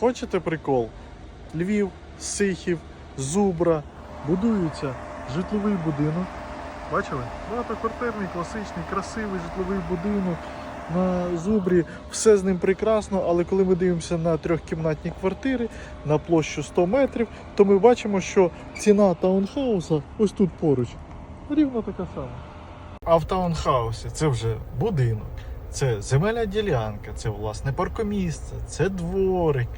Хочете прикол? Львів, Сихів, Зубра. Будується житловий будинок. Бачили? Багатоквартирний, класичний, красивий житловий будинок. На Зубрі все з ним прекрасно, але коли ми дивимося на трьохкімнатні квартири на площу 100 метрів, то ми бачимо, що ціна таунхауса ось тут поруч рівно така сама. А в таунхаусі це вже будинок, це земельна ділянка, це власне паркомісце, це дворик,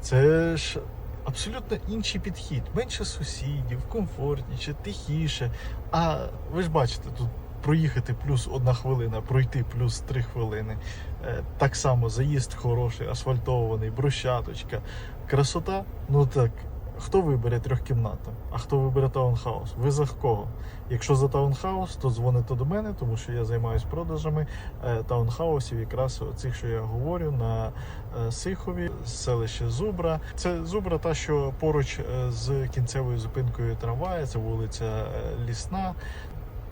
це ж абсолютно інший підхід. Менше сусідів, комфортніше, тихіше. А ви ж бачите, тут проїхати плюс одна хвилина, пройти плюс три хвилини. Е, Так само заїзд хороший, асфальтований, брусчаточка, красота. Ну так. Хто вибере трьохкімнату, а хто вибере таунхаус? Ви за кого? Якщо за таунхаус, то дзвоните до мене, тому що я займаюся продажами е, таунхаусів, якраз цих, що я говорю, на е, Сихові, селище Зубра. Це Зубра, та що поруч е, з кінцевою зупинкою трамвая, це вулиця Лісна.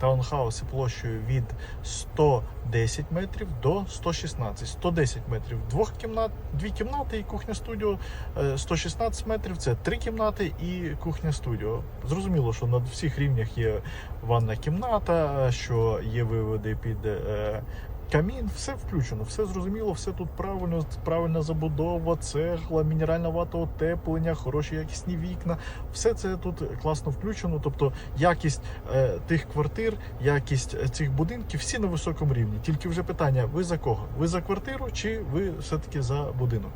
Таунхауси площею від 110 метрів до 116. 110 метрів двох кімнат, дві кімнати і кухня студіо. Е, 116 метрів це три кімнати і кухня студіо. Зрозуміло, що на всіх рівнях є ванна кімната, е, що є виводи під. Камін, все включено, все зрозуміло, все тут правильно, правильна забудова, цегла, мінеральна вата отеплення, хороші якісні вікна. Все це тут класно включено. Тобто якість е, тих квартир, якість е, цих будинків всі на високому рівні. Тільки вже питання: ви за кого? Ви за квартиру чи ви все-таки за будинок?